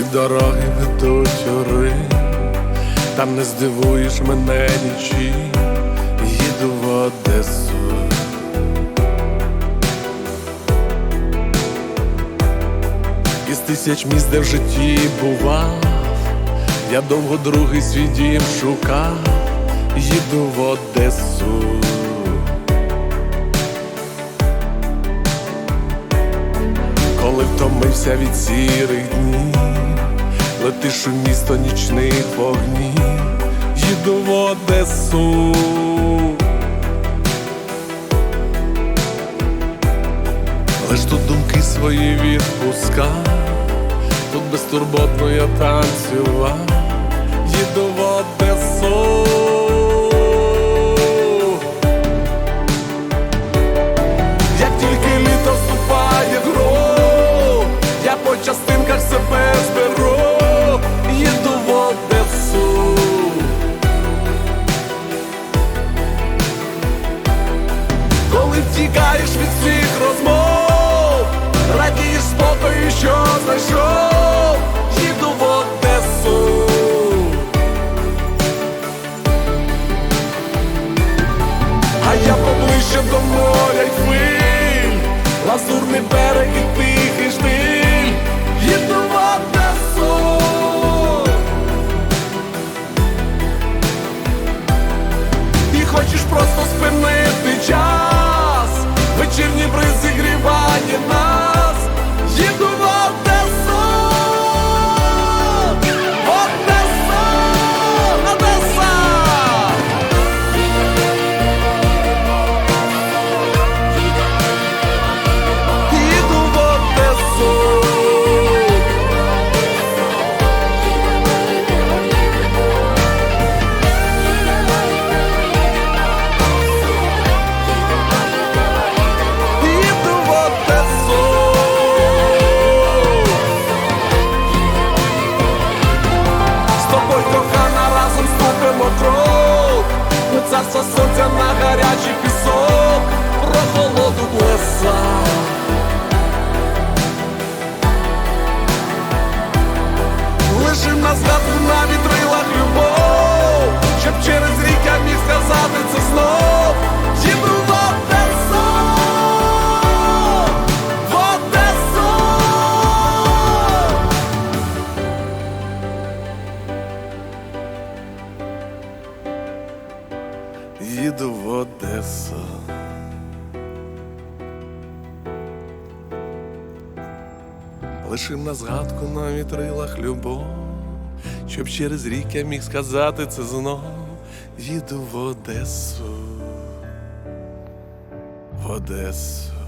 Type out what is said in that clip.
дороги ведуть у там не здивуєш мене нічим, їду в Одесу. Із тисяч міст, де в житті бував, я довго другий свій дім шукав, їду в Одесу. Коли втомився від сірих днів, летиш у місто нічних вогнів, їду в Одесу. Лиш тут думки свої відпускав, тут безтурботно я танцював, їду в Одесу. Царство сонця на гарячий пісок Про холоду плеса Лишим на згадку на Їду в Одесу. Лишим на згадку на вітрилах любов, щоб через рік я міг сказати це знов. Їду в Одесу. В Одесу.